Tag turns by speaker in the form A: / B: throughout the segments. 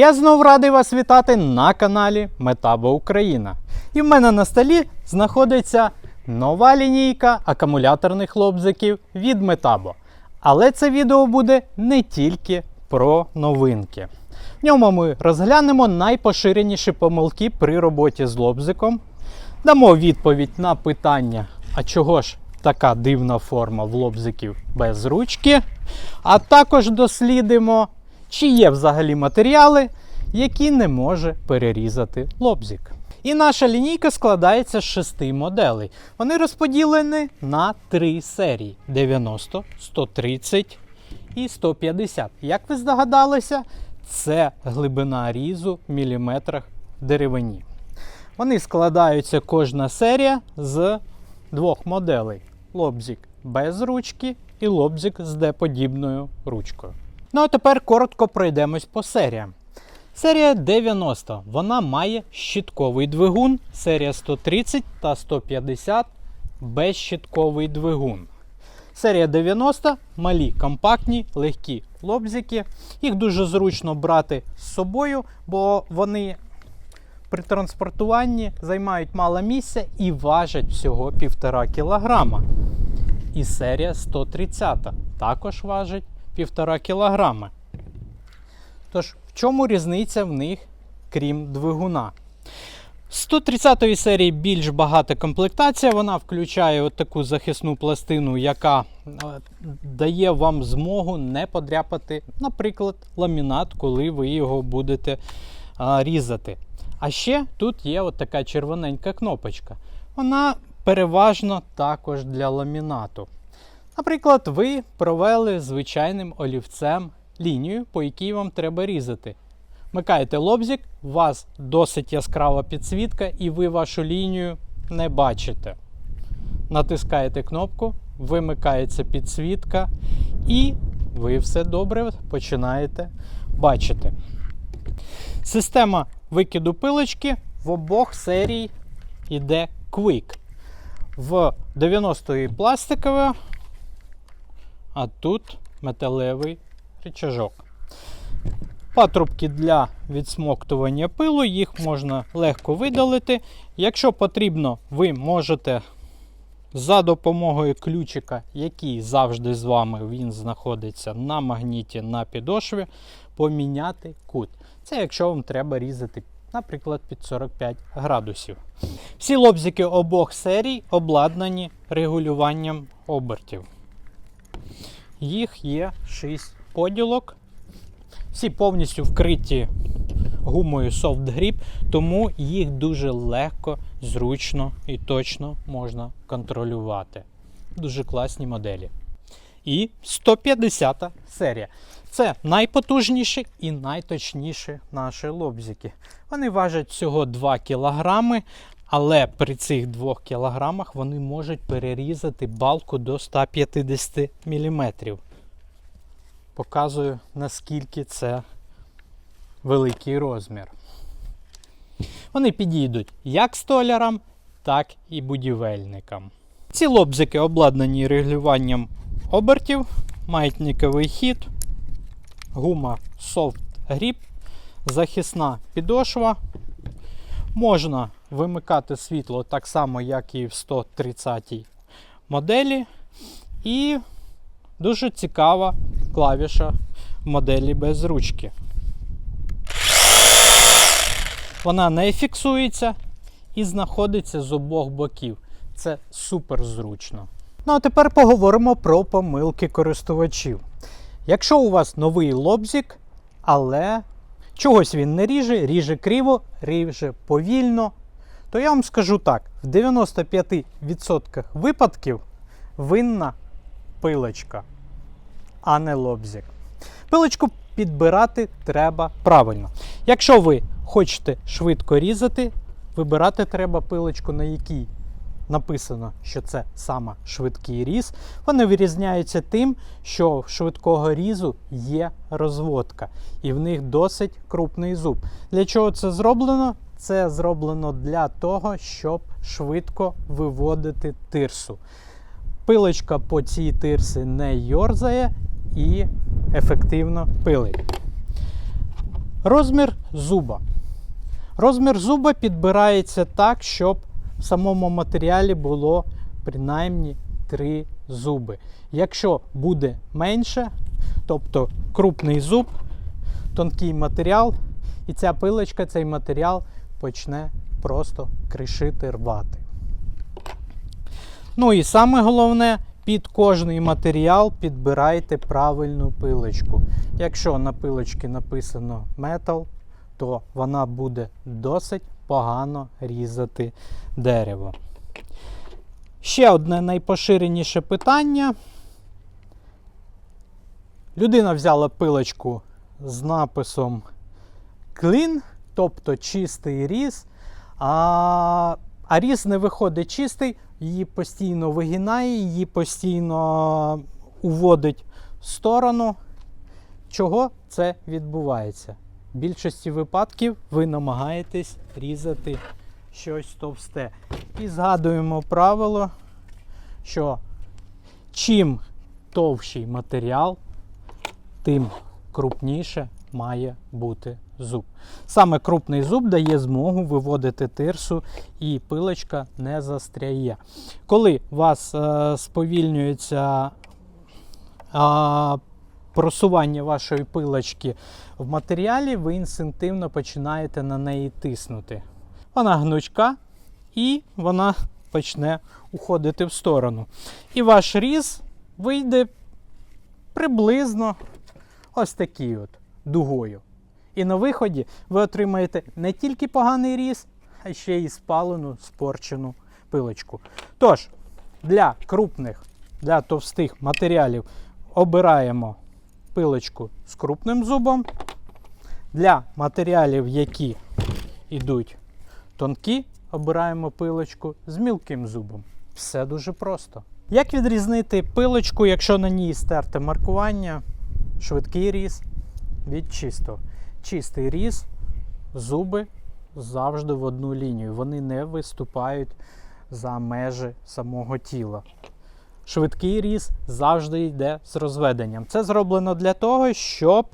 A: я знов радий вас вітати на каналі Метабо Україна. І в мене на столі знаходиться нова лінійка акумуляторних лобзиків від Метабо. Але це відео буде не тільки про новинки. В ньому ми розглянемо найпоширеніші помилки при роботі з лобзиком, дамо відповідь на питання, а чого ж така дивна форма в лобзиків без ручки, а також дослідимо, чи є взагалі матеріали, які не може перерізати лобзик. І наша лінійка складається з шести моделей. Вони розподілені на три серії: 90, 130 і 150. Як ви здогадалися, це глибина різу в міліметрах деревині. Вони складаються кожна серія з двох моделей: лобзик без ручки і лобзик з D-подібною ручкою. Ну а тепер коротко пройдемось по серіям. Серія 90 вона має щитковий двигун, серія 130 та 150 безщитковий двигун. Серія 90 малі, компактні, легкі лобзики. Їх дуже зручно брати з собою, бо вони при транспортуванні займають мало місця і важать всього 1,5 кг. І серія 130 також важить 1,5 кг. Тож, в чому різниця в них, крім двигуна? 130 серії більш багата комплектація. Вона включає от таку захисну пластину, яка е, дає вам змогу не подряпати, наприклад, ламінат, коли ви його будете а, різати. А ще тут є от така червоненька кнопочка. Вона переважно також для ламінату. Наприклад, ви провели звичайним олівцем лінію, по якій вам треба різати. Вмикаєте лобзик, у вас досить яскрава підсвітка, і ви вашу лінію не бачите. Натискаєте кнопку, вимикається підсвітка, і ви все добре починаєте бачити. Система викиду пилочки в обох серій йде Quick. В 90-ї пластикове, а тут металевий рычажок. Патрубки для відсмоктування пилу, їх можна легко видалити. Якщо потрібно, ви можете за допомогою ключика, який завжди з вами він знаходиться на магніті на підошві, поміняти кут. Це якщо вам треба різати, наприклад, під 45 градусів. Всі лобзики обох серій обладнані регулюванням обертів. Їх є 6 поділок. Всі повністю вкриті гумою Soft Grip, тому їх дуже легко, зручно і точно можна контролювати. Дуже класні моделі. І 150 серія. Це найпотужніші і найточніші наші лобзики. Вони важать всього 2 кг, але при цих 2 кг вони можуть перерізати балку до 150 мм. Показую, наскільки це великий розмір. Вони підійдуть як столярам, так і будівельникам. Ці лобзики обладнані регулюванням обертів, маятниковий хід, гума Soft Grip, захисна підошва. Можна вимикати світло так само, як і в 130 моделі. І дуже цікава клавіша в моделі без ручки. Вона не фіксується і знаходиться з обох боків. Це супер зручно. Ну а тепер поговоримо про помилки користувачів. Якщо у вас новий лобзик, але чогось він не ріже, ріже криво, ріже повільно, то я вам скажу так: в 95% випадків винна пилочка, а не лобзик. Пилочку підбирати треба правильно. Якщо ви хочете швидко різати, вибирати треба пилочку, на якій написано, що це саме швидкий різ. Вони вирізняються тим, що в швидкого різу є розводка, і в них досить крупний зуб. Для чого це зроблено? Це зроблено для того, щоб швидко виводити тирсу. Пилочка по цій тирсі не йорзає і ефективно пилить. Розмір зуба. Розмір зуба підбирається так, щоб в самому матеріалі було принаймні 3 зуби. Якщо буде менше, тобто крупний зуб, тонкий матеріал, і ця пилочка, цей матеріал почне просто кришити рвати. Ну і саме головне, під кожний матеріал підбирайте правильну пилочку. Якщо на пилочці написано метал, то вона буде досить погано різати дерево. Ще одне найпоширеніше питання. Людина взяла пилочку з написом Clean, тобто чистий різ, а, а різ не виходить чистий, її постійно вигинає, її постійно уводить в сторону. Чого це відбувається? В більшості випадків ви намагаєтесь різати щось товсте. І згадуємо правило, що чим товщий матеріал, тим крупніше має бути зуб. Саме крупний зуб дає змогу виводити тирсу і пилочка не застряє. Коли у вас е, сповільнюється е, просування вашої пилочки в матеріалі, ви інстинктивно починаєте на неї тиснути. Вона гнучка і вона почне уходити в сторону. І ваш різ вийде приблизно ось такий от дугою. І на виході ви отримаєте не тільки поганий різ, а ще й спалену, спорчену пилочку. Тож, для крупних, для товстих матеріалів обираємо пилочку з крупним зубом. Для матеріалів, які йдуть тонкі, обираємо пилочку з мілким зубом. Все дуже просто. Як відрізнити пилочку, якщо на ній стерте маркування, швидкий різ від чистого? Чистий різ, зуби завжди в одну лінію. Вони не виступають за межі самого тіла. Швидкий різ завжди йде з розведенням. Це зроблено для того, щоб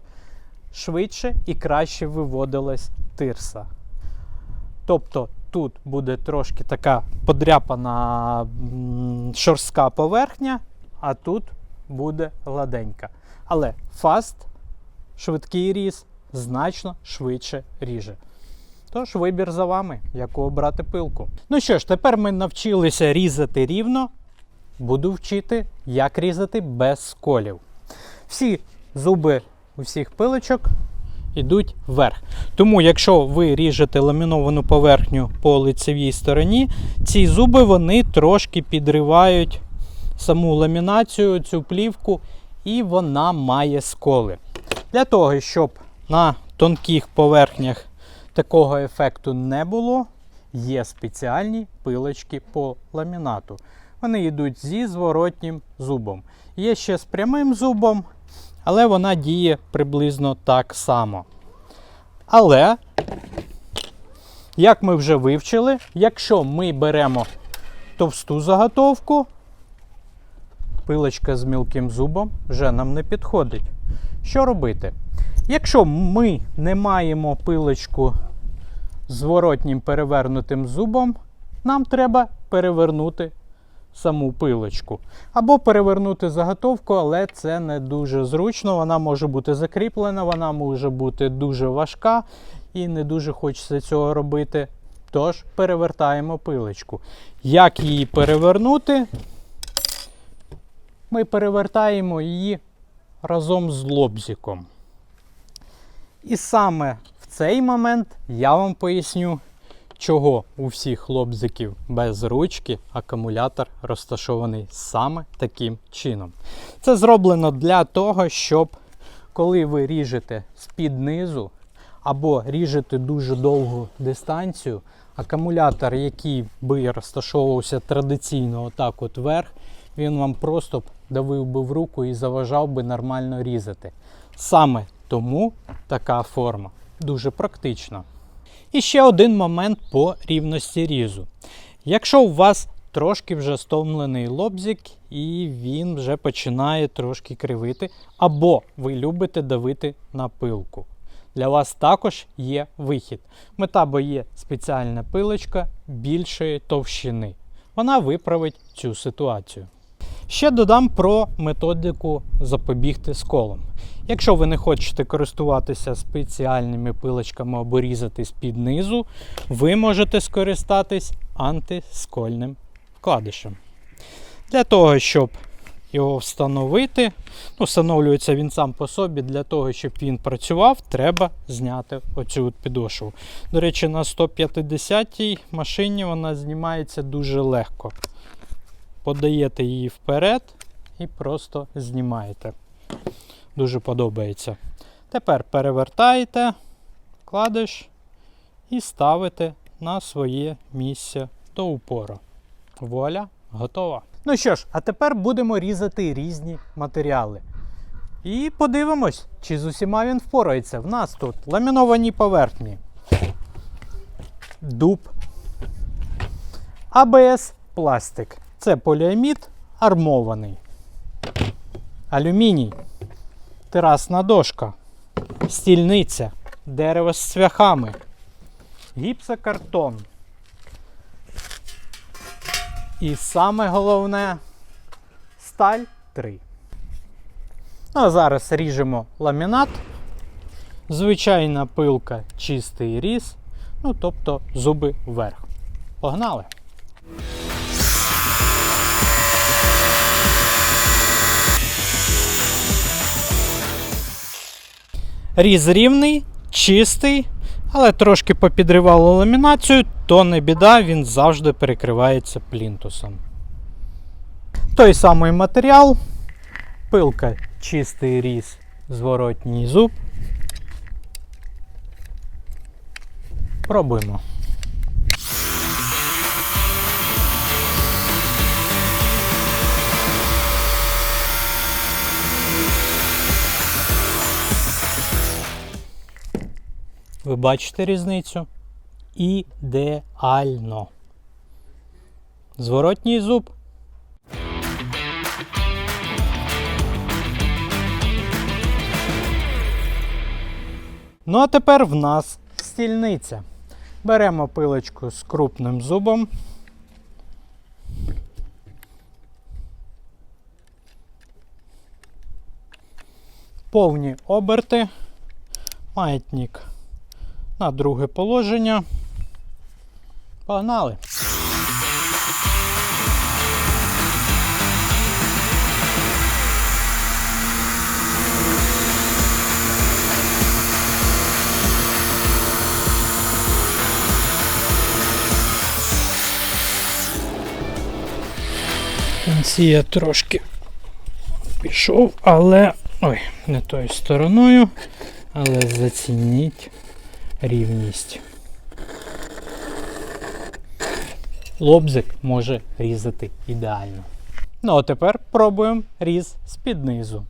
A: швидше і краще виводилась тирса. Тобто тут буде трошки така подряпана шорстка поверхня, а тут буде гладенька. Але фаст, швидкий різ, значно швидше ріже. Тож вибір за вами, яку обрати пилку. Ну що ж, тепер ми навчилися різати рівно. Буду вчити, як різати без сколів. Всі зуби усіх пилочок йдуть вверх. Тому, якщо ви ріжете ламіновану поверхню по лицевій стороні, ці зуби вони трошки підривають саму ламінацію, цю плівку, і вона має сколи. Для того, щоб на тонких поверхнях такого ефекту не було, є спеціальні пилочки по ламінату. Вони йдуть зі зворотнім зубом. Є ще з прямим зубом, але вона діє приблизно так само. Але, як ми вже вивчили, якщо ми беремо товсту заготовку, пилочка з мілким зубом вже нам не підходить. Що робити? Якщо ми не маємо пилочку з зворотнім перевернутим зубом, нам треба перевернути саму пилочку. Або перевернути заготовку, але це не дуже зручно. Вона може бути закріплена, вона може бути дуже важка і не дуже хочеться цього робити. Тож перевертаємо пилочку. Як її перевернути? Ми перевертаємо її разом з лобзиком. І саме в цей момент я вам поясню, чого у всіх лобзиків без ручки акумулятор розташований саме таким чином. Це зроблено для того, щоб коли ви ріжете з-під низу або ріжете дуже довгу дистанцію, акумулятор, який би розташовувався традиційно отак от вверх, він вам просто давив би в руку і заважав би нормально різати. Саме тому така форма дуже практична. І ще один момент по рівності різу. Якщо у вас трошки вже стомлений лобзик і він вже починає трошки кривити, або ви любите давити на пилку. для вас також є вихід. Метабо є спеціальна пилочка більшої товщини. Вона виправить цю ситуацію. Ще додам про методику запобігти сколом. Якщо ви не хочете користуватися спеціальними пилочками або різати з-під низу, ви можете скористатись антискольним вкладишем. Для того, щоб його встановити, ну, встановлюється він сам по собі, для того, щоб він працював, треба зняти оцю підошву. До речі, на 150-й машині вона знімається дуже легко. Подаєте її вперед і просто знімаєте. Дуже подобається. Тепер перевертаєте вкладиш і ставите на своє місце до упору. Вуаля, готова. Ну що ж, а тепер будемо різати різні матеріали. І подивимось, чи з усіма він впорається. В нас тут ламіновані поверхні, дуб, АБС пластик. Це поліамід армований, алюміній, терасна дошка, стільниця, дерево з цвяхами, гіпсокартон. І саме головне сталь 3. Ну, а зараз ріжемо ламінат. Звичайна пилка, чистий різ. Ну, тобто зуби вверх. Погнали! Різ рівний, чистий, але трошки попідривало ламінацію, то не біда, він завжди перекривається плінтусом. Той самий матеріал, пилка, чистий різ, зворотній зуб. Пробуємо. Ви бачите різницю? Ідеально. Зворотній зуб. Ну, а тепер в нас стільниця. Беремо пилочку з крупним зубом. Повні оберти. Маятник на друге положення. Погнали! Кінці трошки пішов, але... Ой, не тою стороною, але зацініть рівність. Лобзик може різати ідеально. Ну а тепер пробуємо різ з-під низу.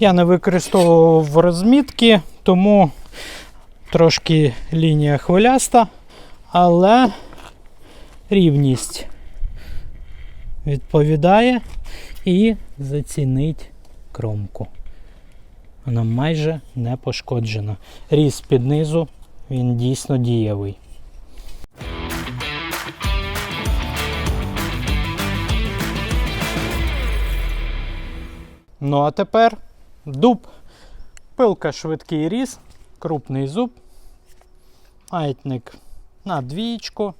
A: Я не використовував розмітки, тому трошки лінія хвиляста, але рівність відповідає і зацінить кромку. Вона майже не пошкоджена. Різ під низу, він дійсно дієвий. Ну а тепер дуб. Пилка швидкий різ, крупний зуб, маятник на двічку.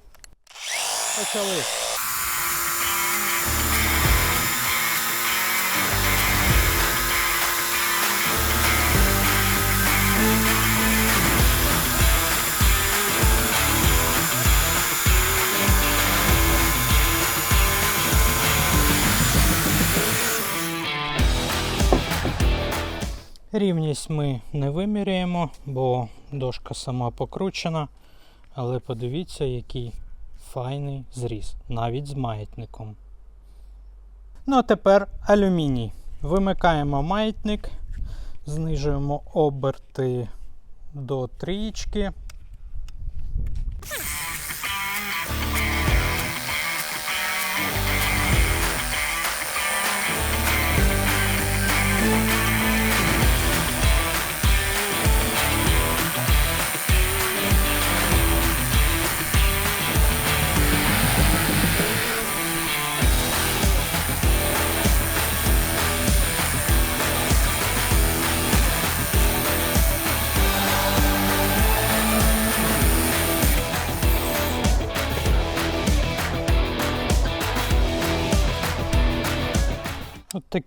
A: Почали. Рівність ми не виміряємо, бо дошка сама покручена. Але подивіться, який файний зріз, навіть з маятником. Ну а тепер алюміній. Вимикаємо маятник, знижуємо оберти до трієчки.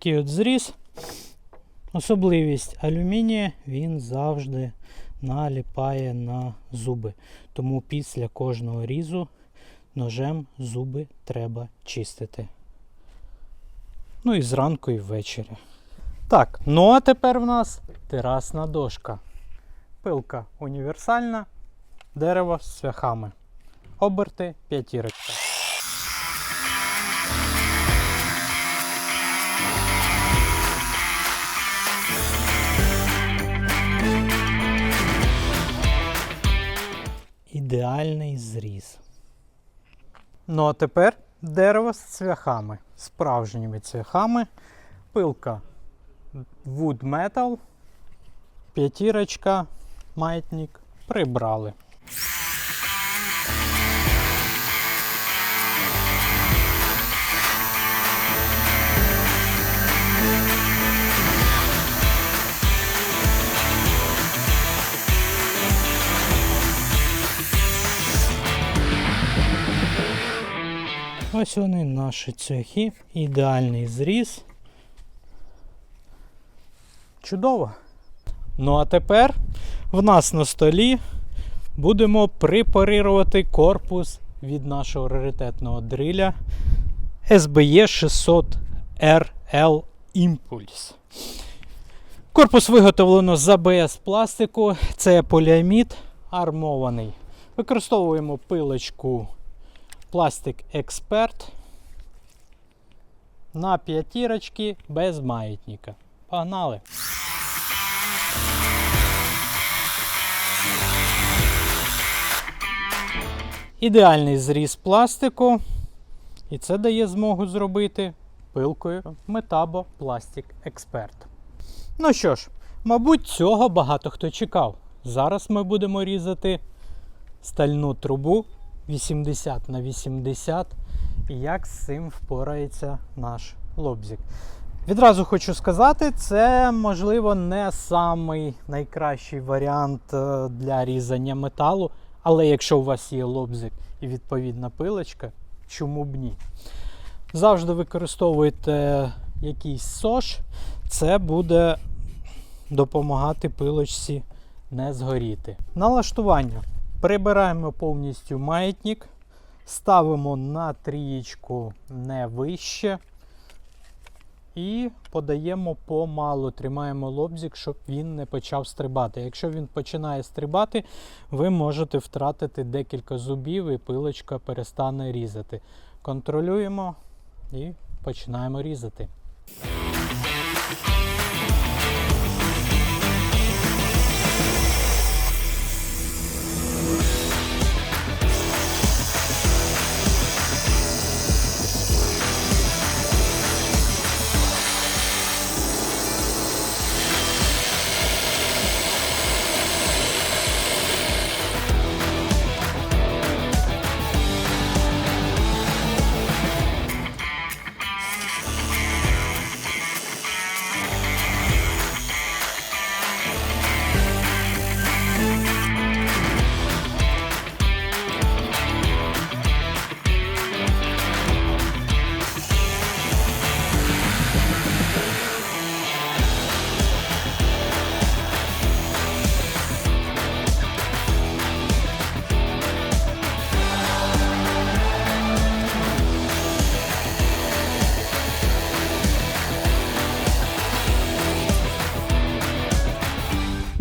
A: Такий от зріз. Особливість алюмінія, він завжди наліпає на зуби. Тому після кожного різу ножем зуби треба чистити. Ну і зранку, і ввечері. Так, ну а тепер в нас терасна дошка. Пилка універсальна, дерево з цвяхами. Оберти п'ятірочка. Ідеальний зріз. Ну а тепер дерево з цвяхами, справжніми цвяхами. Пилка Wood Metal, п'ятірочка, маятник прибрали. Ось вони наші цвяхи. Ідеальний зріз. Чудово. Ну а тепер в нас на столі будемо препарувати корпус від нашого раритетного дриля SBE 600 RL Impulse. Корпус виготовлено з ABS пластику, це поліамід армований. Використовуємо пилочку Пластик Експерт на п'ятірочки без маятника. Погнали! Ідеальний зріз пластику. І це дає змогу зробити пилкою Metabo Plastic Expert. Ну що ж, мабуть, цього багато хто чекав. Зараз ми будемо різати стальну трубу 80 на 80 і як з цим впорається наш лобзик. Відразу хочу сказати, це можливо не самий найкращий варіант е, для різання металу, але якщо у вас є лобзик і відповідна пилочка, чому б ні? Завжди використовуйте якийсь сош, це буде допомагати пилочці не згоріти. Налаштування. Прибираємо повністю маятник, ставимо на трієчку не вище і подаємо помалу, тримаємо лобзик, щоб він не почав стрибати. Якщо він починає стрибати, ви можете втратити декілька зубів і пилочка перестане різати. Контролюємо і починаємо різати.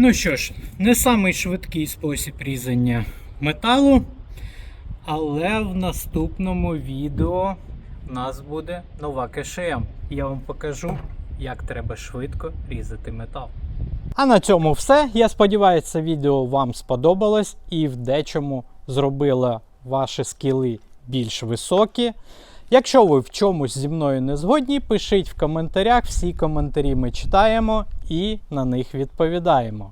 A: Ну що ж, не самий швидкий спосіб різання металу, але в наступному відео у нас буде нова КШМ. Я вам покажу, як треба швидко різати метал. А на цьому все. Я сподіваюся, це відео вам сподобалось і в дечому зробило ваші скіли більш високі. Якщо ви в чомусь зі мною не згодні, пишіть в коментарях. Всі коментарі ми читаємо і на них відповідаємо.